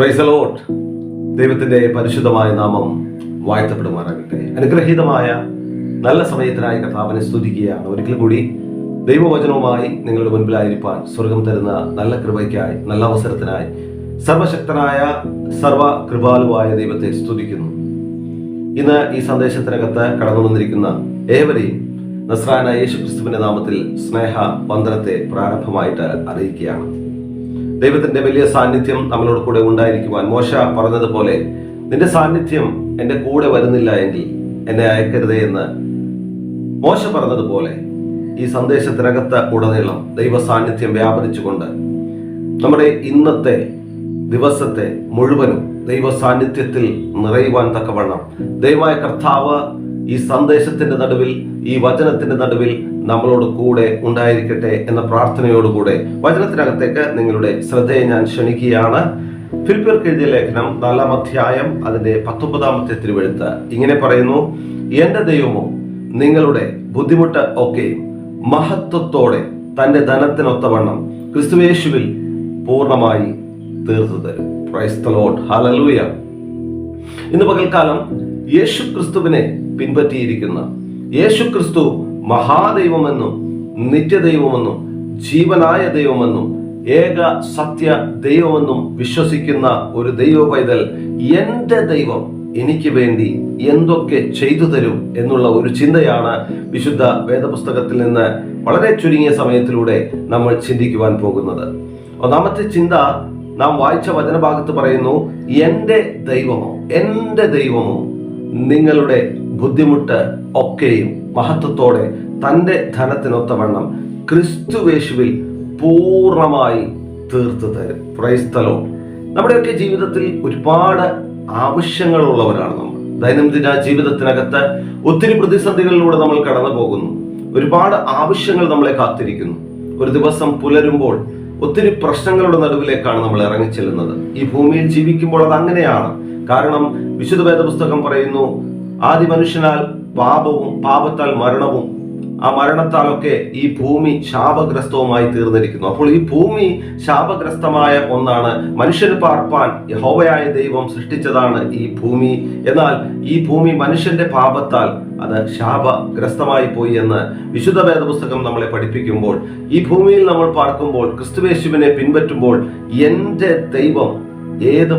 പ്രൈസലോട്ട് ദൈവത്തിന്റെ പരിശുദ്ധമായ നാമം വാഴ്ത്തപ്പെടുമാറാകട്ടെ. അനുഗ്രഹീതമായ നല്ല സമയത്തിനായി കഥാപനെ സ്തുതിക്കുകയാണ്. ഒരിക്കൽ കൂടി ദൈവവചനവുമായി നിങ്ങളുടെ മുൻപിലായിരിക്കാൻ സ്വർഗം തരുന്ന നല്ല കൃപയ്ക്കായി നല്ല അവസരത്തിനായി സർവശക്തനായ സർവ കൃപാലുവായ ദൈവത്തെ സ്തുതിക്കുന്നു. ഇന്ന് ഈ സന്ദേശത്തിനകത്ത് കടന്നു വന്നിരിക്കുന്ന ഏവരെയും നസ്രാന യേശു ക്രിസ്തുവിന്റെ നാമത്തിൽ സ്നേഹ വന്ദനത്തെ പ്രാരംഭമായിട്ട് അറിയിക്കുകയാണ്. ദൈവത്തിന്റെ വലിയ സാന്നിധ്യം നമ്മളോട് കൂടെ ഉണ്ടായിരിക്കുവാൻ മോശ പറഞ്ഞതുപോലെ നിന്റെ സാന്നിധ്യം എന്റെ കൂടെ വരുന്നില്ല എങ്കിൽ എന്നെ അയക്കരുതേ എന്ന് മോശ പറഞ്ഞതുപോലെ ഈ സന്ദേശത്തിനകത്ത് ഉടനീളം ദൈവ സാന്നിധ്യം വ്യാപരിച്ചുകൊണ്ട് നമ്മുടെ ഇന്നത്തെ ദിവസത്തെ മുഴുവനും ദൈവ സാന്നിധ്യത്തിൽ നിറയുവാൻ തക്കവണ്ണം ദൈവമായ കർത്താവ് ഈ സന്ദേശത്തിന്റെ നടുവിൽ ഈ വചനത്തിന്റെ നടുവിൽ നമ്മളോട് കൂടെ ഉണ്ടായിരിക്കട്ടെ എന്ന പ്രാർത്ഥനയോടുകൂടെ വചനത്തിനകത്തേക്ക് നിങ്ങളുടെ ശ്രദ്ധയെ ഞാൻ ക്ഷണിക്കുകയാണ്. ഫിലിപ്പിയർക്ക് എഴുതിയ ലേഖനം നാലാം അധ്യായം അതിന്റെ പത്തൊമ്പതാമത്തെ തിരുവെഴുത്ത് ഇങ്ങനെ പറയുന്നു എന്റെ ദൈവമോ നിങ്ങളുടെ ബുദ്ധിമുട്ട് ഒക്കെയും മഹത്വത്തോടെ തന്റെ ധനത്തിനൊത്തവണ്ണം ക്രിസ്തുവേശുവിൽ പൂർണമായി തീർത്തു തരും. ഇന്ന് പകൽക്കാലം യേശു ക്രിസ്തുവിനെ പിൻപറ്റിയിരിക്കുന്ന യേശു ക്രിസ്തു മഹാദൈവമെന്നും നിത്യദൈവമെന്നും ജീവനായ ദൈവമെന്നും ഏക സത്യ ദൈവമെന്നും വിശ്വസിക്കുന്ന ഒരു ദൈവ പൈതൽ എന്റെ ദൈവം എനിക്ക് വേണ്ടി എന്തൊക്കെ ചെയ്തു തരും എന്നുള്ള ഒരു ചിന്തയാണ് വിശുദ്ധ വേദപുസ്തകത്തിൽ നിന്ന് വളരെ ചുരുങ്ങിയ സമയത്തിലൂടെ നമ്മൾ ചിന്തിക്കുവാൻ പോകുന്നത്. ഒന്നാമത്തെ ചിന്ത നാം വായിച്ച വചനഭാഗത്ത് പറയുന്നു എന്റെ ദൈവമോ? എന്റെ ദൈവമോ? നിങ്ങളുടെ ബുദ്ധിമുട്ട് ഒക്കെയും മഹത്വത്തോടെ തന്റെ ധനത്തിനൊത്തവണ്ണം ക്രിസ്തുവേശുവിൽ പൂർണമായി തീർത്തു തരും. പ്രൈസ്തലോ നമ്മുടെയൊക്കെ ജീവിതത്തിൽ ഒരുപാട് ആവശ്യങ്ങളുള്ളവരാണ് നമ്മൾ. ദൈനംദിന ജീവിതത്തിനകത്ത് ഒത്തിരി പ്രതിസന്ധികളിലൂടെ നമ്മൾ കടന്നു പോകുന്നു ഒരുപാട് ആവശ്യങ്ങൾ നമ്മളെ കാത്തിരിക്കുന്നു. ഒരു ദിവസം പുലരുമ്പോൾ ഒത്തിരി പ്രശ്നങ്ങളുടെ നടുവിലേക്കാണ് നമ്മൾ ഇറങ്ങിച്ചെല്ലുന്നത്. ഈ ഭൂമിയിൽ ജീവിക്കുമ്പോൾ അത് അങ്ങനെയാണ്. കാരണം വിശുദ്ധ വേദപുസ്തകം പറയുന്നു ആദ്യ മനുഷ്യനാൽ പാപവും പാപത്താൽ മരണവും ആ മരണത്താലൊക്കെ ഈ ഭൂമി ശാപഗ്രസ്തവുമായി തീർന്നിരിക്കുന്നു. അപ്പോൾ ഈ ഭൂമി ശാപഗ്രസ്തമായ ഒന്നാണ് മനുഷ്യന് പാർപ്പാൻ യഹോവയായ ദൈവം സൃഷ്ടിച്ചതാണ് ഈ ഭൂമി. എന്നാൽ ഈ ഭൂമി മനുഷ്യന്റെ പാപത്താൽ അത് ശാപഗ്രസ്തമായി പോയി എന്ന് വിശുദ്ധ വേദപുസ്തകം നമ്മളെ പഠിപ്പിക്കുമ്പോൾ ഈ ഭൂമിയിൽ നമ്മൾ പാർക്കുമ്പോൾ ക്രിസ്തുവേശുവിനെ പിൻപറ്റുമ്പോൾ എന്റെ ദൈവം ഏത്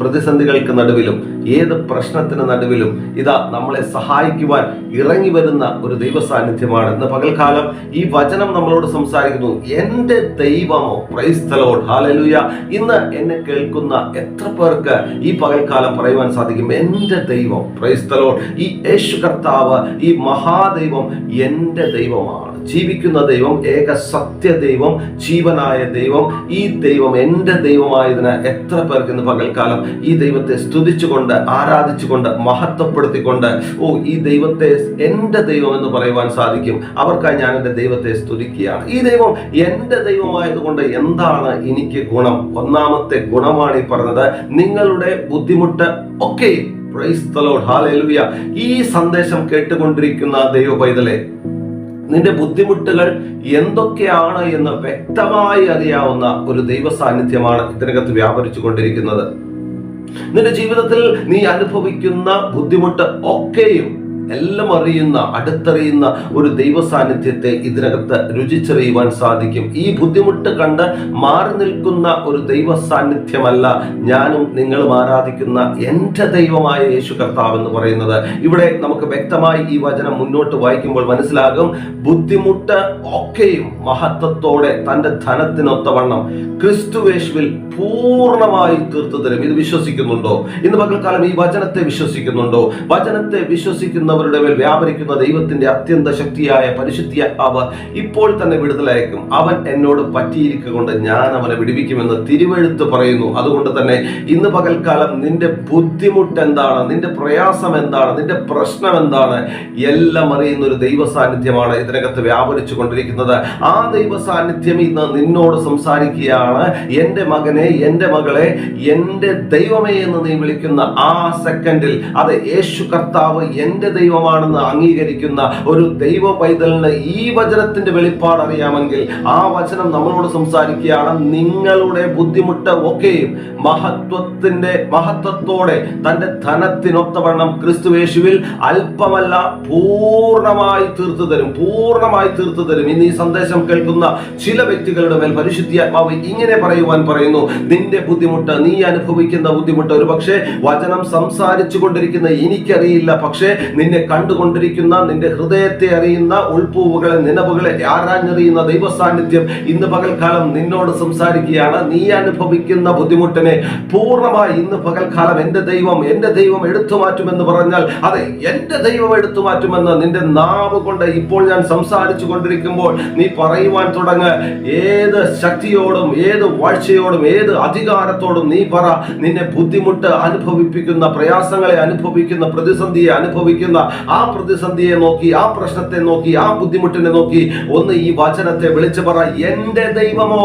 പ്രതിസന്ധികൾക്ക് നടുവിലും ഏത് പ്രശ്നത്തിന് നടുവിലും ഇതാ നമ്മളെ സഹായിക്കുവാൻ ഇറങ്ങി വരുന്ന ഒരു ദൈവ സാന്നിധ്യമാണ് ഇന്ന് പകൽക്കാലം ഈ വചനം നമ്മളോട് സംസാരിക്കുന്നു. എന്റെ ദൈവമോ പ്രൈസ്തലോഡ് ഹാലലുയ ഇന്ന് എന്നെ കേൾക്കുന്ന എത്ര പേർക്ക് ഈ പകൽക്കാലം പറയുവാൻ സാധിക്കും? എന്റെ ദൈവം പ്രൈസ്തലോഡ് ഈ യേശു കർത്താവ് ഈ മഹാദൈവം എന്റെ ദൈവമാണ്. ജീവിക്കുന്ന ദൈവം ഏക സത്യ ദൈവം ജീവനായ ദൈവം. ഈ ദൈവം എന്റെ ദൈവമായതിന് എത്ര പേർക്ക് ഇന്ന് പകൽക്കാലം ഈ ദൈവത്തെ സ്തുതിച്ചുകൊണ്ട് ആരാധിച്ചുകൊണ്ട് മഹത്വപ്പെടുത്തിക്കൊണ്ട് ഓ ഈ ദൈവത്തെ എന്റെ ദൈവം എന്ന് പറയുവാൻ സാധിക്കും. അവർക്കായി ഞാൻ എന്റെ ദൈവത്തെ സ്തുതിക്കുകയാണ്. ഈ ദൈവം എന്റെ ദൈവമായതുകൊണ്ട് എന്താണ് എനിക്ക് ഗുണം? ഒന്നാമത്തെ ഗുണമാണ് ഈ പറഞ്ഞത്. നിങ്ങളുടെ ബുദ്ധിമുട്ട് ഒക്കെ. പ്രൈസ്. ഈ സന്ദേശം കേട്ടുകൊണ്ടിരിക്കുന്ന ദൈവ പൈതലെ നിന്റെ ബുദ്ധിമുട്ടുകൾ എന്തൊക്കെയാണ് എന്ന് വ്യക്തമായി അറിയാവുന്ന ഒരു ദൈവ സാന്നിധ്യമാണ് ഇതിനകത്ത് വ്യാപരിച്ചു കൊണ്ടിരിക്കുന്നത് നിന്റെ ജീവിതത്തിൽ നീ അനുഭവിക്കുന്ന ബുദ്ധിമുട്ട് ഒക്കെയും എല്ലാം അറിയുന്ന അടുത്തറിയുന്ന ഒരു ദൈവ സാന്നിധ്യത്തെ ഇതിനകത്ത് രുചിച്ചറിയുവാൻ സാധിക്കും. ഈ ബുദ്ധിമുട്ട് കണ്ട് മാറി നിൽക്കുന്ന ഒരു ദൈവ സാന്നിധ്യമല്ല ഞാനും നിങ്ങളും ആരാധിക്കുന്ന എന്റെ ദൈവമായ യേശു കർത്താവ് എന്ന് പറയുന്നത്. ഇവിടെ നമുക്ക് വ്യക്തമായി ഈ വചനം മുന്നോട്ട് വായിക്കുമ്പോൾ മനസ്സിലാകും. ബുദ്ധിമുട്ട് ഒക്കെയും മഹത്വത്തോടെ തന്റെ ധനത്തിനൊത്തവണ്ണം ക്രിസ്തുവേശുവിൽ പൂർണമായി തീർത്തു തരും. ഇത് വിശ്വസിക്കുന്നുണ്ടോ? ഇന്ന് പകൽക്കാലം ഈ വചനത്തെ വിശ്വസിക്കുന്നുണ്ടോ? വചനത്തെ വിശ്വസിക്കുന്നവരുടെ മേൽ വ്യാപരിക്കുന്ന ദൈവത്തിന്റെ അത്യന്ത ശക്തിയായ പരിശുദ്ധിയാവ് ഇപ്പോൾ തന്നെ വിടുതലയക്കും അവൻ എന്നോട് പറ്റിയിരിക്കൊണ്ട് ഞാൻ അവനെ വിടുവിക്കുമെന്ന് തിരുവെഴുത്ത് പറയുന്നു. അതുകൊണ്ട് തന്നെ ഇന്ന് പകൽക്കാലം നിന്റെ ബുദ്ധിമുട്ട് എന്താണ്? നിന്റെ പ്രയാസം എന്താണ്? നിന്റെ പ്രശ്നം എന്താണ്? എല്ലാം അറിയുന്ന ഒരു ദൈവ സാന്നിധ്യമാണ് ഇതിനകത്ത് വ്യാപരിച്ചു കൊണ്ടിരിക്കുന്നത്. ആ ദൈവ സാന്നിധ്യം ഇന്ന് നിന്നോട് സംസാരിക്കുകയാണ്. എന്റെ മകനെ എന്റെ മകളെ എന്റെ ദൈവമേ എന്ന് നീ വിളിക്കുന്ന ആ സെക്കൻഡിൽ അത് യേശു കർത്താവ് എന്റെ ദൈവം ദൈവമാണെന്ന് അംഗീകരിക്കുന്ന ഒരു ദൈവ പൈതലിന് ഈ വചനത്തിന്റെ വെളിപ്പാട് അറിയാമെങ്കിൽ ആ വചനം നമ്മളോട് സംസാരിക്കുകയാണ്. നിങ്ങളുടെ ബുദ്ധിമുട്ട് ഒക്കെയും മഹത്വത്തിന്റെ മഹത്വത്തോടെ തന്റെ ധനത്തിനൊത്തവണ്ണം ക്രിസ്തുവേശുവിൽ അല്പമല്ല പൂർണമായി തീർത്തു തരും പൂർണമായി തീർത്തു തരും. ഇന്ന് ഈ സന്ദേശം കേൾക്കുന്ന ചില വ്യക്തികളുടെ മേൽ പരിശുദ്ധിയാത്മാവ് ഇങ്ങനെ പറയുവാൻ പറയുന്നു നിന്റെ ബുദ്ധിമുട്ട് നീ അനുഭവിക്കുന്ന ബുദ്ധിമുട്ട് ഒരു പക്ഷേ വചനം സംസാരിച്ചു കൊണ്ടിരിക്കുന്ന എനിക്കറിയില്ല പക്ഷേ നിന്നെ കണ്ടുകൊണ്ടിരിക്കുന്ന നിന്റെ ഹൃദയത്തെ അറിയുന്ന ഉൾപ്പൂവുകളെ നിലവുകളെ ആരാഞ്ഞറിയുന്ന ദൈവ സാന്നിധ്യം ഇന്ന് പകൽക്കാലം നിന്നോട് സംസാരിക്കുകയാണ്. നീ അനുഭവിക്കുന്ന ബുദ്ധിമുട്ടിനെ പൂർണമായി ഇന്ന് പകൽക്കാലം എന്റെ ദൈവം എന്റെ ദൈവം എടുത്തു മാറ്റുമെന്ന് പറഞ്ഞാൽ അതെ എന്റെ ദൈവം എടുത്തു മാറ്റുമെന്ന് നിന്റെ നാവ് കൊണ്ട് ഇപ്പോൾ ഞാൻ സംസാരിച്ചു കൊണ്ടിരിക്കുമ്പോൾ നീ പറയുവാൻ തുടങ്ങ്. ഏത് ശക്തിയോടും ഏത് വാഴ്ചയോടും ഏത് അധികാരത്തോടും നീ പറ. നിന്നെ ബുദ്ധിമുട്ട് അനുഭവിപ്പിക്കുന്ന പ്രയാസങ്ങളെ അനുഭവിക്കുന്ന പ്രതിസന്ധിയെ അനുഭവിക്കുന്ന ആ പ്രതിസന്ധിയെ നോക്കി ആ പ്രശ്നത്തെ നോക്കി ആ ബുദ്ധിമുട്ടിനെ നോക്കി ഒന്ന് ഈ വചനത്തെ വിളിച്ചു പറ എന്റെ ദൈവമോ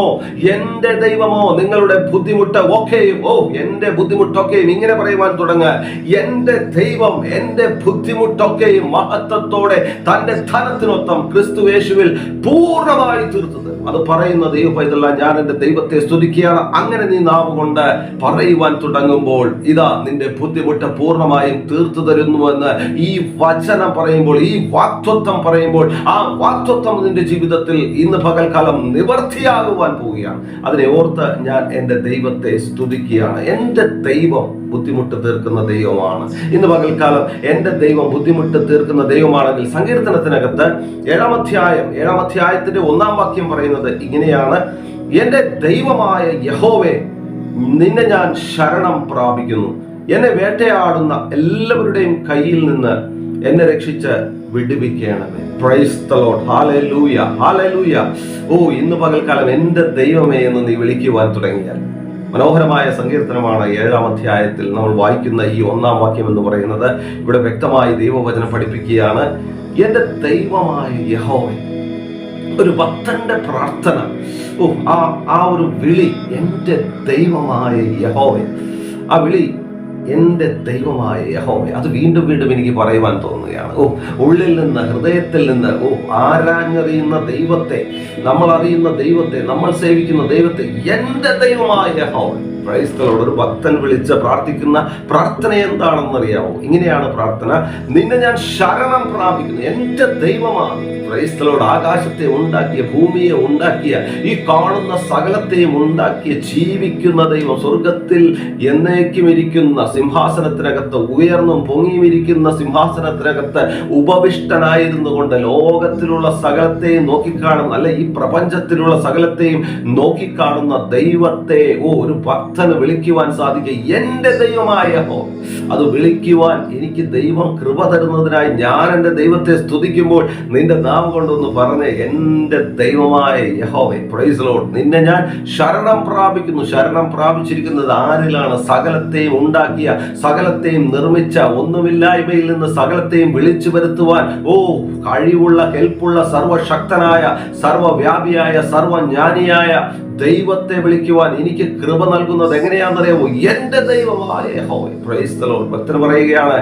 എന്റെ ദൈവമോ നിങ്ങളുടെ ബുദ്ധിമുട്ട് ഓക്കെയും ഓ എന്റെ ബുദ്ധിമുട്ടൊക്കെയും ഇങ്ങനെ പറയുവാൻ തുടങ്ങുക എന്റെ ദൈവം എന്റെ ബുദ്ധിമുട്ടൊക്കെയും മഹത്വത്തോടെ തന്റെ ധനത്തിനൊത്തം ക്രിസ്തു യേശുവിൽ പൂർണമായി തീർത്തത് അത് പറയുന്ന പൈതല്ല ഞാൻ എന്റെ ദൈവത്തെ സ്തുതിക്കുകയാണ്. അങ്ങനെ നീ നാവ് കൊണ്ട് പറയുവാൻ തുടങ്ങുമ്പോൾ ഇതാ നിന്റെ ബുദ്ധിമുട്ട് പൂർണമായും തീർത്തു തരുന്നുവെന്ന് ഈ വചനം പറയുമ്പോൾ ഈ വാക്തത്വം പറയുമ്പോൾ ആ വാക്തത്വം നിന്റെ ജീവിതത്തിൽ ഇന്ന് പകൽക്കാലം നിവർത്തിയാകുവാൻ പോവുകയാണ്. അതിനെ ഓർത്ത് ഞാൻ എന്റെ ദൈവത്തെ സ്തുതിക്കുകയാണ്. എന്റെ ദൈവം ബുദ്ധിമുട്ട് തീർക്കുന്ന ദൈവമാണ്. ഇന്ന് പകൽക്കാലം എന്റെ ദൈവം ബുദ്ധിമുട്ട് തീർക്കുന്ന ദൈവമാണെങ്കിൽ സങ്കീർത്തനത്തിനകത്ത് ഏഴാം അധ്യായം ഏഴാം അധ്യായത്തിന്റെ ഒന്നാം വാക്യം പറയുന്നത് ഇങ്ങനെയാണ്. എന്റെ ദൈവമായ യഹോവെ നിന്നെ ഞാൻ ശരണം പ്രാപിക്കുന്നു. എന്നെ വേട്ടയാടുന്ന എല്ലാവരുടെയും കയ്യിൽ നിന്ന് എന്നെ രക്ഷിച്ച് വിടുവിക്കണമേ. പ്രൈസ് ഹാലൂയ. Hallelujah. ഓ ഇന്ന് പകൽക്കാലം എന്റെ ദൈവമേ എന്ന് നീ വിളിക്കുവാൻ തുടങ്ങിയാൽ. മനോഹരമായ സങ്കീർത്തനമാണ് ഏഴാം അധ്യായത്തിൽ നമ്മൾ വായിക്കുന്ന ഈ ഒന്നാം വാക്യം എന്ന് പറയുന്നത്. ഇവിടെ വ്യക്തമായി ദൈവവചനം പഠിപ്പിക്കുകയാണ് എന്റെ ദൈവമായ യഹോ ഒരു ഭക്തന്റെ പ്രാർത്ഥന ഓ ആ ആ ഒരു വിളി എന്റെ ദൈവമായ യഹോവ. ആ വിളി എന്റെ ദൈവമായ യഹോവേ അത് വീണ്ടും വീണ്ടും എനിക്ക് പറയുവാൻ തോന്നുകയാണ്. ഓ ഉള്ളിൽ നിന്ന് ഹൃദയത്തിൽ നിന്ന് ഓ ആരാഞ്ഞറിയുന്ന ദൈവത്തെ നമ്മൾ അറിയുന്ന ദൈവത്തെ നമ്മൾ സേവിക്കുന്ന ദൈവത്തെ എന്റെ ദൈവമായ യഹോവേ. ക്രൈസ്തലോട് ഒരു ഭക്തൻ വിളിച്ച് പ്രാർത്ഥിക്കുന്ന പ്രാർത്ഥന എന്താണെന്നറിയാമോ? ഇങ്ങനെയാണ് പ്രാർത്ഥന. നിന്നെ ഞാൻ ശരണം പ്രാപിക്കുന്നു. എന്റെ ദൈവമാണ് ക്രൈസ്തലോട് ആകാശത്തെ ഉണ്ടാക്കിയ ഭൂമിയെ ഉണ്ടാക്കിയ ഈ കാണുന്ന സകലത്തെയും ഉണ്ടാക്കിയ ജീവിക്കുന്ന ദൈവം സ്വർഗത്തിൽ എന്നേക്കും ഇരിക്കുന്ന സിംഹാസനത്തിനകത്ത് ഉയർന്നും പൊങ്ങിയും ഇരിക്കുന്ന സിംഹാസനത്തിനകത്ത് ഉപവിഷ്ടനായിരുന്നു കൊണ്ട് ലോകത്തിലുള്ള സകലത്തെയും നോക്കിക്കാണുന്ന അല്ലെ ഈ പ്രപഞ്ചത്തിലുള്ള സകലത്തെയും നോക്കിക്കാണുന്ന ദൈവത്തെ ഓ ഒരു ഭക്തന് വിളിക്കുവാൻ സാധിക്കുക എന്റെ ദൈവമായ ഹോ അത് വിളിക്കുവാൻ എനിക്ക് ദൈവം കൃപ തരുന്നതിനായി ഞാൻ എന്റെ ദൈവത്തെ സ്തുതിക്കുമ്പോൾ നിന്റെ നാം കൊണ്ടൊന്ന് പറഞ്ഞ് എന്റെ ദൈവമായ യഹോവെ പ്രൈസ് ലോഡ് നിന്നെ ഞാൻ ശരണം പ്രാപിക്കുന്നു. ശരണം പ്രാപിച്ചിരിക്കുന്നത് ആരിലാണ്? സകലത്തെയും ഉണ്ടാക്കിയ സകലത്തെയും നിർമ്മിച്ച ഒന്നുമില്ലായ്മയിൽ നിന്ന് സകലത്തെയും വിളിച്ചു വരുത്തുവാൻ ഓ കഴിവുള്ള ഹെൽപ്പുള്ള സർവശക്തനായ സർവവ്യാപിയായ സർവജ്ഞാനിയായ ദൈവത്തെ വിളിക്കുവാൻ എനിക്ക് കൃപ നൽകുന്നത് എങ്ങനെയാണെന്നറിയാമോ? എന്റെ ദൈവമായ യഹോവേ പ്രൈസ് പറയുകയാണ്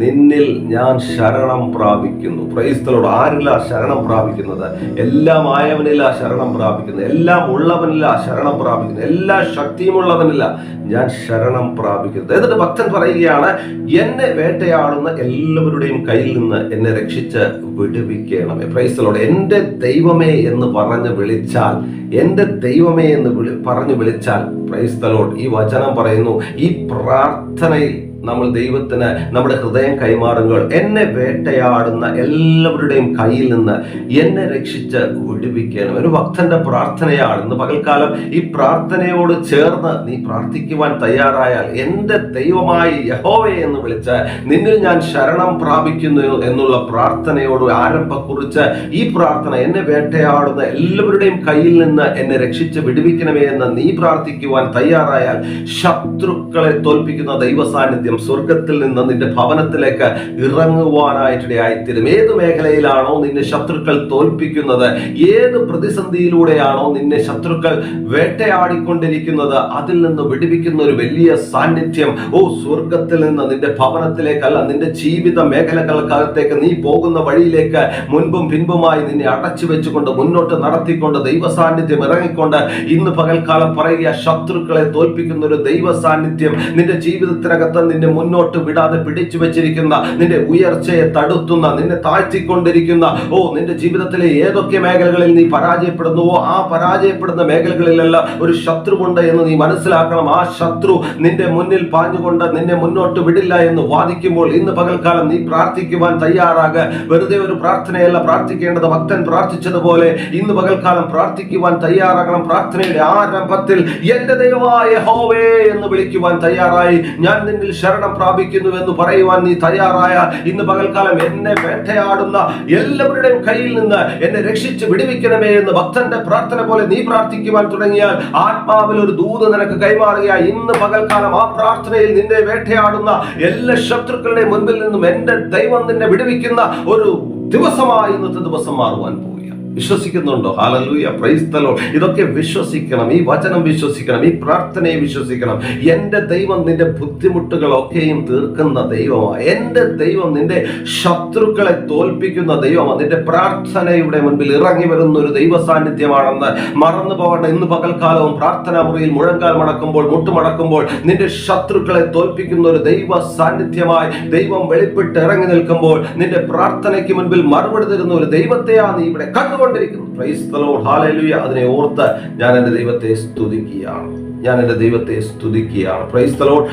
നിന്നിൽ ഞാൻ ശരണം പ്രാപിക്കുന്നു. ലോർഡ് ആരിലാ ശരണം പ്രാപിക്കുന്നത്? എല്ലാം ആയവനിലാ ശരണം പ്രാപിക്കുന്നത്. എല്ലാം ഉള്ളവനിലാ ശരണം പ്രാപിക്കുന്നു എല്ലാ ശക്തിയും ഉള്ളവനില്ല ഞാൻ ശരണം പ്രാപിക്കുന്നത്. എന്നിട്ട് ഭക്തൻ പറയുകയാണ് എന്നെ വേട്ടയാടുന്ന എല്ലാവരുടെയും കയ്യിൽ നിന്ന് എന്നെ രക്ഷിച്ച് വിടുവിക്കണമേ ലോർഡ് എന്റെ ദൈവമേ എന്ന് പറഞ്ഞ് വിളിച്ചാൽ എന്റെ ദൈവമേ എന്ന് വിളി പറഞ്ഞു വിളിച്ചാൽ ക്രൈസ്തലോട് ഈ വചനം പറയുന്നു. ഈ പ്രാർത്ഥനയിൽ നമ്മൾ ദൈവത്തിന് നമ്മുടെ ഹൃദയം കൈമാറുമ്പോൾ എന്നെ വേട്ടയാടുന്ന എല്ലാവരുടെയും കയ്യിൽ നിന്ന് എന്നെ രക്ഷിച്ച് വിടുവിക്കണം. ഒരു ഭക്തന്റെ പ്രാർത്ഥനയാണ്. ഇന്ന് പകൽക്കാലം ഈ പ്രാർത്ഥനയോട് ചേർന്ന് നീ പ്രാർത്ഥിക്കുവാൻ തയ്യാറായാൽ എന്റെ ദൈവമായി യഹോവയെ എന്ന് വിളിച്ച് നിന്നിൽ ഞാൻ ശരണം പ്രാപിക്കുന്നു എന്നുള്ള പ്രാർത്ഥനയോട് ആരംഭക്കുറിച്ച് ഈ പ്രാർത്ഥന എന്നെ വേട്ടയാടുന്ന എല്ലാവരുടെയും കയ്യിൽ നിന്ന് എന്നെ രക്ഷിച്ച് വിടുവിക്കണമേ എന്ന് നീ പ്രാർത്ഥിക്കുവാൻ തയ്യാറായാൽ ശത്രുക്കളെ തോൽപ്പിക്കുന്ന ദൈവ സാന്നിധ്യം സ്വർഗത്തിൽ നിന്ന് നിന്റെ ഭവനത്തിലേക്ക് ഇറങ്ങുവാനായിട്ടിടയായിത്തീരും ഏത് മേഖലയിലാണോ നിന്നെ ശത്രുക്കൾ തോൽപ്പിക്കുന്നത്? ഏത് പ്രതിസന്ധിയിലൂടെയാണോ നിന്നെ ശത്രുക്കൾ വേട്ടയാടിക്കൊണ്ടിരിക്കുന്നത്? അതിൽ നിന്ന് വിടിവിക്കുന്ന ഒരു വലിയ സാന്നിധ്യം. ഓ സ്വർഗത്തിൽ നിന്ന് നിന്റെ ഭവനത്തിലേക്കല്ല നിന്റെ ജീവിത മേഖലകൾക്കകത്തേക്ക് നീ പോകുന്ന വഴിയിലേക്ക് മുൻപും പിൻപുമായി നിന്നെ അടച്ചു വെച്ചുകൊണ്ട് മുന്നോട്ട് നടത്തിക്കൊണ്ട് ദൈവ സാന്നിധ്യം ഇറങ്ങിക്കൊണ്ട് ഇന്ന് പകൽക്കാലം പറയുക ശത്രുക്കളെ തോൽപ്പിക്കുന്ന ഒരു ദൈവ സാന്നിധ്യം നിന്റെ ജീവിതത്തിനകത്ത് നിന്നെ മുന്നോട്ട് വിടാതെ പിടിച്ചു വെച്ചിരിക്കുന്ന നിന്റെ ഉയർച്ചയെ തടുത്തുന്ന നിന്നെ താഴ്ത്തിക്കൊണ്ടിരിക്കുന്ന ഓ നിന്റെ ജീവിതത്തിലെ ഏതൊക്കെ മേഖലകളിൽ നീ പരാജയപ്പെടുന്നുവോ ആ പരാജയപ്പെടുന്ന മേഖലകളിലെല്ലാം ഒരു ശത്രുവുണ്ട് എന്ന് നീ മനസ്സിലാക്കണം. ആ ശത്രു നിന്റെ മുന്നിൽ പാഞ്ഞുകൊണ്ട് നിന്നെ മുന്നോട്ട് വിടില്ല എന്ന് വാദിക്കുമ്പോൾ ഇന്ന് പകൽക്കാലം നീ പ്രാർത്ഥിക്കുവാൻ തയ്യാറാക. വെറുതെ ഒരു പ്രാർത്ഥനയല്ല പ്രാർത്ഥിക്കേണ്ടത് ഭക്തൻ പ്രാർത്ഥിച്ചതുപോലെ ഇന്ന് പകൽക്കാലം പ്രാർത്ഥിക്കുവാൻ തയ്യാറാകണം. പ്രാർത്ഥനയുടെ ആരംഭത്തിൽ എന്റെ ദൈവമായ ഹോവേ എന്ന് വിളിക്കുവാൻ തയ്യാറായി. ഞാൻ നിന്നിൽ ശരണം പ്രാപിക്കുന്നു എന്ന് പറയുവാൻ നീ തയ്യാറായ ഇന്ന് പകൽക്കാലം എന്നെ വേട്ടയാടുന്ന എല്ലാവരുടെയും കയ്യിൽ നിന്ന് എന്നെ രക്ഷിച്ച് വിടുവിക്കണമേ എന്ന് ഭക്തന്റെ പ്രാർത്ഥന പോലെ നീ പ്രാർത്ഥിക്കുവാൻ തുടങ്ങിയാൽ ആത്മാവിൽ ഒരു ദൂത് നിനക്ക് കൈമാറുക ഇന്ന് പകൽക്കാലം ആ പ്രാർത്ഥനയിൽ നിന്നെ വേട്ടയാടുന്ന എല്ലാ ശത്രുക്കളുടെ മുൻപിൽ നിന്നും എന്റെ ദൈവം നിന്നെ വിടുവിക്കുന്ന ഒരു ദിവസമായി ഇന്നത്തെ ദിവസം മാറുവാൻ പോവുക വിശ്വസിക്കുന്നുണ്ടോ? ഹാലലൂയ പ്രൈസ്തലോ ഇതൊക്കെ വിശ്വസിക്കണം ഈ വചനം വിശ്വസിക്കണം ഈ പ്രാർത്ഥനയെ വിശ്വസിക്കണം. എന്റെ ദൈവം നിന്റെ ബുദ്ധിമുട്ടുകളൊക്കെയും തീർക്കുന്ന ദൈവമാണ് എന്റെ ദൈവം നിന്റെ ശത്രുക്കളെ തോൽപ്പിക്കുന്ന ദൈവമാണ് നിന്റെ പ്രാർത്ഥനയുടെ മുൻപിൽ ഇറങ്ങി വരുന്ന ഒരു ദൈവ സാന്നിധ്യമാണെന്ന് മറന്നു പോകേണ്ട. ഇന്ന് പകൽക്കാലവും പ്രാർത്ഥനാ മുറിയിൽ മുഴങ്കാൽ മടക്കുമ്പോൾ മുട്ടുമടക്കുമ്പോൾ നിന്റെ ശത്രുക്കളെ തോൽപ്പിക്കുന്ന ഒരു ദൈവ സാന്നിധ്യമായി ദൈവം വെളിപ്പെട്ട് ഇറങ്ങി നിൽക്കുമ്പോൾ നിന്റെ പ്രാർത്ഥനയ്ക്ക് മുൻപിൽ മറുപടി തരുന്ന ഒരു ദൈവത്തെയാണ് ഇവിടെ ഇവിടെ കണ്ടുകൊണ്ടിരിക്കുന്നു പ്രൈസ്. Hallelujah. അതിനെ ഓർത്ത് ഞാൻ എന്റെ ദൈവത്തെ സ്തുതിക്കുകയാണ് ഞാൻ എന്റെ ദൈവത്തെ സ്തുതിക്കുകയാണ് പ്രൈസ് Lord.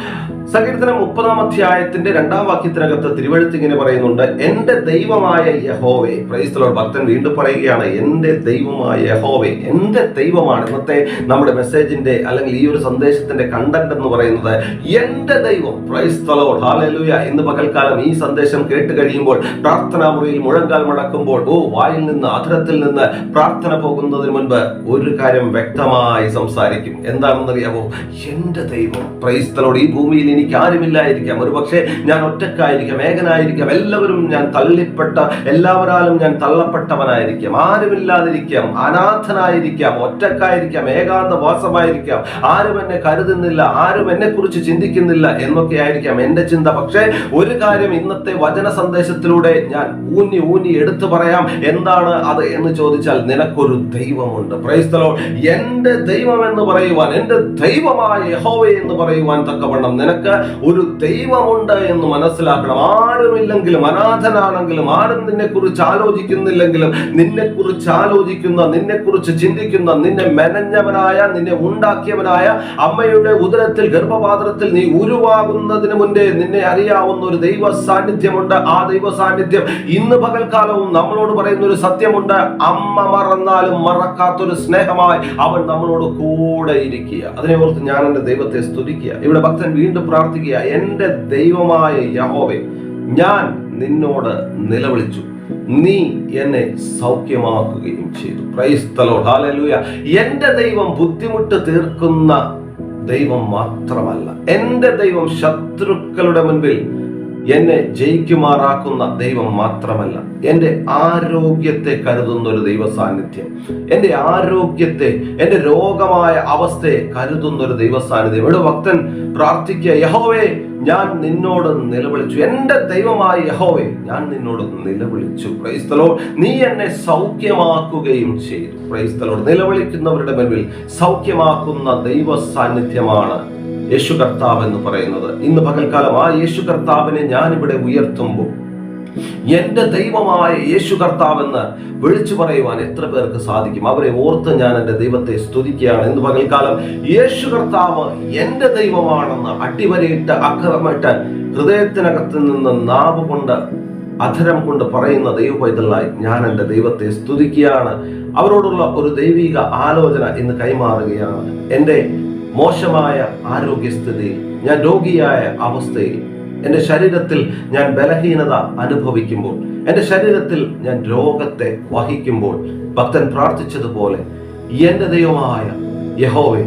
സങ്കീർത്തനം മുപ്പതാം അധ്യായത്തിന്റെ രണ്ടാം വാക്യത്തിനകത്ത് തിരുവഴുത്ത് ഇങ്ങനെ പറയുന്നുണ്ട് എന്റെ ദൈവമായ യഹോവെ Lord. ഭക്തൻ വീണ്ടും പറയുകയാണ് എന്റെ ദൈവമായ യഹോവെ എന്റെ ദൈവമാണ് ഇന്നത്തെ നമ്മുടെ മെസ്സേജിന്റെ അല്ലെങ്കിൽ ഈ ഒരു സന്ദേശത്തിന്റെ കണ്ടന്റ് എന്ന് പറയുന്നത് എന്റെ ദൈവം പ്രൈസ് ഹാലലൂയ. ഇന്ന് പകൽക്കാലം ഈ സന്ദേശം കേട്ട് കഴിയുമ്പോൾ പ്രാർത്ഥനാ മുറിയിൽ മുഴങ്കാൽ മടക്കുമ്പോൾ ഓ വായിൽ നിന്ന് അധരത്തിൽ നിന്ന് പ്രാർത്ഥന പോകുന്നതിന് മുൻപ് ഒരു കാര്യം വ്യക്തമായി സംസാരിക്കും എന്താണെന്നറിയാമോ എന്റെ ദൈവം പ്രൈസ്തലോട് ഈ ഭൂമിയിൽ എനിക്ക് ആരുമില്ലായിരിക്കാം. ഒരു പക്ഷേ ഞാൻ ഒറ്റക്കായിരിക്കാം ഏകനായിരിക്കാം. എല്ലാവരും ഞാൻ തള്ളിപ്പെട്ട എല്ലാവരാലും ഞാൻ തള്ളപ്പെട്ടവനായിരിക്കാം. ആരുമില്ലാതിരിക്കാം അനാഥനായിരിക്കാം ഒറ്റക്കായിരിക്കാം ഏകാന്തവാസമായിരിക്കാം. ആരും എന്നെ കരുതുന്നില്ല ആരും എന്നെ കുറിച്ച് ചിന്തിക്കുന്നില്ല എന്നൊക്കെ ആയിരിക്കാം എന്റെ ചിന്ത. പക്ഷേ ഒരു കാര്യം ഇന്നത്തെ വചന സന്ദേശത്തിലൂടെ ഞാൻ ഊന്നി ഊന്നി എടുത്തു പറയാം. എന്താണ് അത് എന്ന് ചോദിച്ചാൽ നിനക്കൊരു ദൈവമുണ്ട്. പ്രൈസ്തലോ എന്റെ ദൈവം എന്ന് പറയുവാൻ എന്റെ ദൈവമായ യഹോവ എന്ന് പറയുവാൻ തക്കവണ്ണം നിനക്ക് ഒരു ദൈവമുണ്ട് എന്ന് മനസ്സിലാക്കണം. ആരുമില്ലെങ്കിലും അനാഥനാണെങ്കിലും ആരും നിന്നെ കുറിച്ച് ആലോചിക്കുന്നില്ലെങ്കിലും നിന്നെ കുറിച്ച് ആലോചിക്കുന്ന നിന്നെ കുറിച്ച് ചിന്തിക്കുന്ന നിന്നെ മെനഞ്ഞവനായ നിന്നെ ഉണ്ടാക്കിയവനായ അമ്മയുടെ ഉദരത്തിൽ ഗർഭപാത്രത്തിൽ നീ ഉരുവാകുന്നതിന് മുന്നേ നിന്നെ അറിയാവുന്ന ഒരു ദൈവ സാന്നിധ്യമുണ്ട് ആ ദൈവ സാന്നിധ്യം ഇന്ന് പകൽക്കാലവും നമ്മളോട് പറയുന്ന ഒരു സത്യമുണ്ട്. അമ്മ മറന്നാലും മറക്കാത്തൊരു സ്നേഹമായി അവൻ നമ്മളോട് കൂടെ ഇരിക്കുക. അതിനെ ഓർത്ത് ഞാൻ എന്റെ ദൈവത്തെ സ്തുതിക്കുക. ഇവിടെ ഭക്തൻ വീണ്ടും പ്രാർത്ഥിക്കുക. എന്റെ ദൈവമായ യഹോവേ ഞാൻ നിന്നോട് നിലവിളിച്ചു. നീ എന്നെ സൗഖ്യമാക്കുകയും ചെയ്തു. പ്രൈസ്തലോ ഹാലലൂയ എന്റെ ദൈവം ബുദ്ധിമുട്ട് തീർക്കുന്ന ദൈവം മാത്രമല്ല. എന്റെ ദൈവം ശത്രുക്കളുടെ മുൻപിൽ എന്നെ ജയിക്കുമാറാക്കുന്ന ദൈവം മാത്രമല്ല. എന്റെ ആരോഗ്യത്തെ കരുതുന്ന ഒരു ദൈവ സാന്നിധ്യം എന്റെ ആരോഗ്യത്തെ എന്റെ രോഗമായ അവസ്ഥയെ കരുതുന്ന ഒരു ദൈവ സാന്നിധ്യം ഇവിടെ ഭക്തൻ പ്രാർത്ഥിക്കുക യഹോവേ ഞാൻ നിന്നോട് നിലവിളിച്ചു. എന്റെ ദൈവമായ യഹോവേ ഞാൻ നിന്നോട് നിലവിളിച്ചു. ക്രൈസ്തലോ നീ എന്നെ സൗഖ്യമാക്കുകയും ചെയ്തു. ക്രൈസ്തലോട് നിലവിളിക്കുന്നവരുടെ മുൻപിൽ സൗഖ്യമാക്കുന്ന ദൈവ സാന്നിധ്യമാണ് യേശു കർത്താവ് എന്ന് പറയുന്നത്. ഇന്ന് പകൽക്കാലം ആ യേശു കർത്താവിനെ ഞാനിവിടെ ഉയർത്തുമ്പോൾ എന്റെ ദൈവമായ യേശു കർത്താവെന്ന് വിളിച്ചു പറയുവാൻ എത്ര പേർക്ക് സാധിക്കും? അവരെ ഓർത്ത് ഞാൻ എന്റെ ദൈവത്തെ സ്തുതിക്കുകയാണ്. ഇന്ന് പകൽക്കാലം യേശു കർത്താവ് എന്റെ ദൈവമാണെന്ന് അടിവരയിട്ട് അക്രമിട്ട് ഹൃദയത്തിനകത്ത് നിന്ന് നാവ് കൊണ്ട് അധരം കൊണ്ട് പറയുന്ന ദൈവപൈതലായി ഞാൻ എന്റെ ദൈവത്തെ സ്തുതിക്കുകയാണ്. അവരോടുള്ള ഒരു ദൈവിക ആലോചന ഇന്ന് കൈമാറുകയാണ്. എന്റെ മോശമായ ആരോഗ്യസ്ഥിതിയിൽ ഞാൻ രോഗിയായ അവസ്ഥയിൽ. എന്റെ ശരീരത്തിൽ ഞാൻ ബലഹീനത അനുഭവിക്കുമ്പോൾ എന്റെ ശരീരത്തിൽ ഞാൻ രോഗത്തെ വഹിക്കുമ്പോൾ ഭക്തൻ പ്രാർത്ഥിച്ചതുപോലെ എന്റെ ദൈവമായ യഹോവെ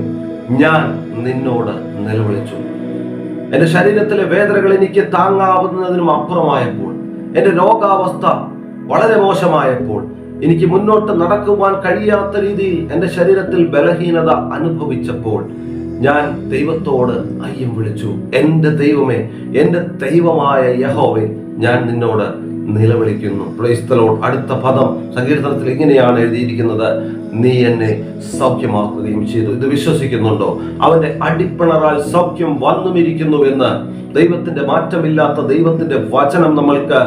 ഞാൻ നിന്നോട് നിലവിളിച്ചു. എന്റെ ശരീരത്തിലെ വേദനകൾ എനിക്ക് താങ്ങാവുന്നതിനും അപ്പുറമായപ്പോൾ എന്റെ രോഗാവസ്ഥ വളരെ മോശമായപ്പോൾ എനിക്ക് മുന്നോട്ട് നടക്കുവാൻ കഴിയാത്ത രീതിയിൽ എന്റെ ശരീരത്തിൽ ബലഹീനത അനുഭവിച്ചപ്പോൾ ഞാൻ ദൈവത്തോട് അയ്യം വിളിച്ചു. എന്റെ ദൈവമേ എന്റെ ദൈവമായ യഹോവേ ഞാൻ നിന്നോട് നിലവിളിക്കുന്നു. പ്രൈസ്തലോട് അടുത്ത പദം സങ്കീർത്തനത്തിൽ ഇങ്ങനെയാണ് എഴുതിയിരിക്കുന്നത്. നീ എന്നെ സൗഖ്യമാക്കുകയും ചെയ്തു. ഇത് വിശ്വസിക്കുന്നുണ്ടോ? അവന്റെ അടിപ്പിണറാൽ സൗഖ്യം വന്നുമിരിക്കുന്നു എന്ന് ദൈവത്തിന്റെ മാറ്റമില്ലാത്ത ദൈവത്തിന്റെ വചനം നമ്മൾക്ക്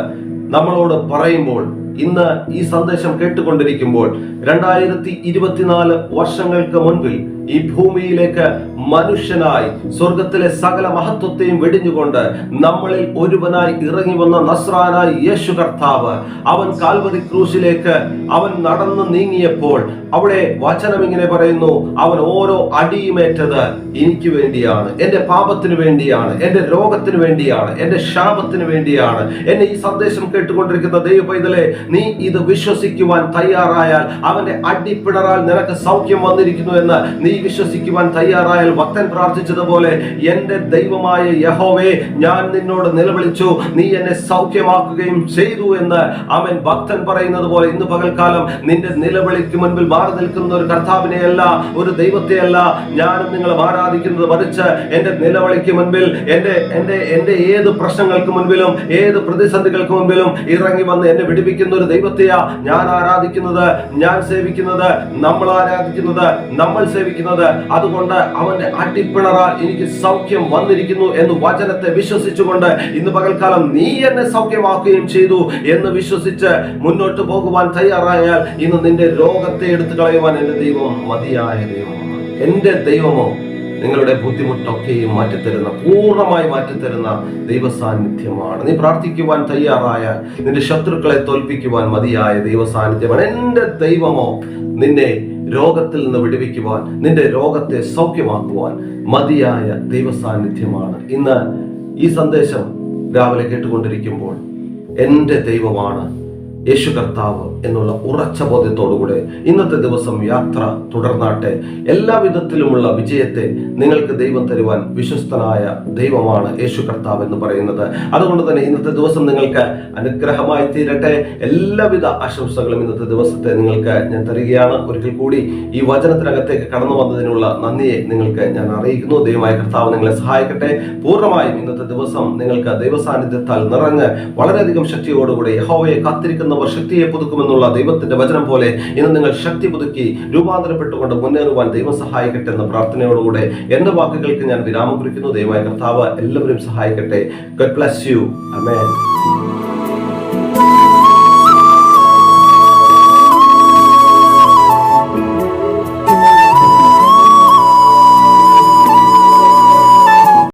നമ്മളോട് പറയുമ്പോൾ ഇന്ന് ഈ സന്ദേശം കേട്ടുകൊണ്ടിരിക്കുമ്പോൾ രണ്ടായിരത്തി ഇരുപത്തിനാല് വർഷങ്ങൾക്ക് മുൻപിൽ ഈ ഭൂമിയിലേക്ക് മനുഷ്യനായി സ്വർഗത്തിലെ സകല മഹത്വത്തെയും വെടിഞ്ഞുകൊണ്ട് നമ്മളിൽ ഒരുവനായി ഇറങ്ങി വന്ന നസ്രാനായി യേശു കർത്താവ് അവൻ കാൽവരി ക്രൂശിലേക്ക് അവൻ നടന്നു നീങ്ങിയപ്പോൾ അവിടെ വചനം ഇങ്ങനെ പറയുന്നു അവൻ ഓരോ അടിയുമേറ്റത് എനിക്ക് വേണ്ടിയാണ്. എന്റെ പാപത്തിന് വേണ്ടിയാണ്. എന്റെ രോഗത്തിന് വേണ്ടിയാണ്. എന്റെ ശാപത്തിന് വേണ്ടിയാണ്. എന്നെ ഈ സന്ദേശം കേട്ടുകൊണ്ടിരിക്കുന്ന ദൈവ പൈതലെ നീ ഇത് വിശ്വസിക്കുവാൻ തയ്യാറായാൽ അവന്റെ അടിപ്പിണറാൽ നിനക്ക് സൗഖ്യം വന്നിരിക്കുന്നു എന്ന് നീ വിശ്വസിക്കുവാൻ തയ്യാറായാൽ ഭക്തൻ പ്രാർത്ഥിച്ചതുപോലെ എന്റെ ദൈവമായ യഹോവേ ഞാൻ നിന്നോട് നിലവിളിച്ചു. നീ എന്നെ സൗഖ്യമാക്കുകയും ചെയ്തു എന്ന് അവൻ ഭക്തൻ പറയുന്നത് പോലെ ഇന്ന് പകൽക്കാലം നിന്റെ നിലവിളിക്ക് മുൻപിൽ മാറി നിൽക്കുന്ന ഒരു കർത്താവിനെയല്ല ഒരു ദൈവത്തെയല്ല ഞാനും നിങ്ങൾ ആരാധിക്കുന്നത് മറിച്ച് എന്റെ നിലവിളിക്ക് മുൻപിൽ എന്റെ എന്റെ എന്റെ ഏത് പ്രശ്നങ്ങൾക്ക് മുൻപിലും ഏത് പ്രതിസന്ധികൾക്ക് മുൻപിലും ഇറങ്ങി വന്ന് എന്നെ വിടിപ്പിക്കുന്ന ഒരു ദൈവത്തെയാ ഞാൻ ആരാധിക്കുന്നത് ഞാൻ സേവിക്കുന്നത് നമ്മൾ ആരാധിക്കുന്നത് നമ്മൾ സേവിക്കുന്നത്. അതുകൊണ്ട് അവന്റെ അട്ടിപ്പിണറാൽ എനിക്ക് സൗഖ്യം വന്നിരിക്കുന്നു എന്ന് വചനത്തെ വിശ്വസിച്ചുകൊണ്ട് ഇന്ന് പകൽക്കാലം നീ എന്നെ സൗഖ്യമാക്കുകയും ചെയ്തു എന്ന് വിശ്വസിച്ച് മുന്നോട്ട് പോകുവാൻ തയ്യാറായാൽ ഇന്ന് നിന്റെ രോഗത്തെ എടുത്തു കളയുവാൻ എന്റെ ദൈവം മതിയായ ദൈവമാണ് എന്റെ ദൈവമോ നിങ്ങളുടെ ബുദ്ധിമുട്ടൊക്കെയും മാറ്റിത്തരുന്ന പൂർണമായി മാറ്റിത്തരുന്ന ദൈവസാന്നിധ്യമാണ്. നീ പ്രാർത്ഥിക്കുവാൻ തയ്യാറായ നിന്റെ ശത്രുക്കളെ തോൽപ്പിക്കുവാൻ മതിയായ ദൈവസാന്നിധ്യമാണ്. എന്റെ ദൈവമോ നിന്നെ രോഗത്തിൽ നിന്ന് വിടുവിക്കുവാൻ നിന്റെ രോഗത്തെ സൗഖ്യമാക്കുവാൻ മതിയായ ദൈവസാന്നിധ്യമാണ്. ഇന്ന് ഈ സന്ദേശം രാവിലെ കേട്ടുകൊണ്ടിരിക്കുമ്പോൾ എന്റെ ദൈവമാണ് യേശു കർത്താവ് എന്നുള്ള ഉറച്ച ബോധ്യത്തോടുകൂടെ ഇന്നത്തെ ദിവസം യാത്ര തുടർന്നാട്ടെ. എല്ലാ വിധത്തിലുമുള്ള വിജയത്തെ നിങ്ങൾക്ക് ദൈവം തരുവാൻ വിശ്വസ്തനായ ദൈവമാണ് യേശു കർത്താവ് എന്ന് പറയുന്നത്. അതുകൊണ്ട് തന്നെ ഇന്നത്തെ ദിവസം നിങ്ങൾക്ക് അനുഗ്രഹമായി തീരട്ടെ. എല്ലാവിധ ആശംസകളും ഇന്നത്തെ ദിവസത്തെ നിങ്ങൾക്ക് ഞാൻ തരികയാണ്. ഒരിക്കൽ കൂടി ഈ വചനത്തിനകത്തേക്ക് കടന്നു വന്നതിനുള്ള നന്ദിയെ നിങ്ങൾക്ക് ഞാൻ അറിയിക്കുന്നു. ദൈവമായ കർത്താവ് നിങ്ങളെ സഹായിക്കട്ടെ. പൂർണമായും ഇന്നത്തെ ദിവസം നിങ്ങൾക്ക് ദൈവസാന്നിധ്യത്താൽ നിറഞ്ഞ് വളരെയധികം ശക്തിയോടുകൂടി യഹോവയെ കാത്തിരിക്കുന്നവർ ശക്തിയെ പുതുക്കുമെന്നുള്ള ദൈവത്തിന്റെ വചനം പോലെ ഇന്ന് നിങ്ങൾ ശക്തി പുതുക്കി രൂപാന്തരപ്പെട്ടുകൊണ്ട് മുന്നേറുവാൻ ദൈവം സഹായിക്കട്ടെ എന്ന പ്രാർത്ഥനയോടുകൂടെ എന്റെ വാക്കുകൾക്ക് ഞാൻ വിരാമം കുറിക്കുന്നു. ദൈവമായ കർത്താവ് എല്ലാവരും സഹായിക്കട്ടെ. Garh bless you amen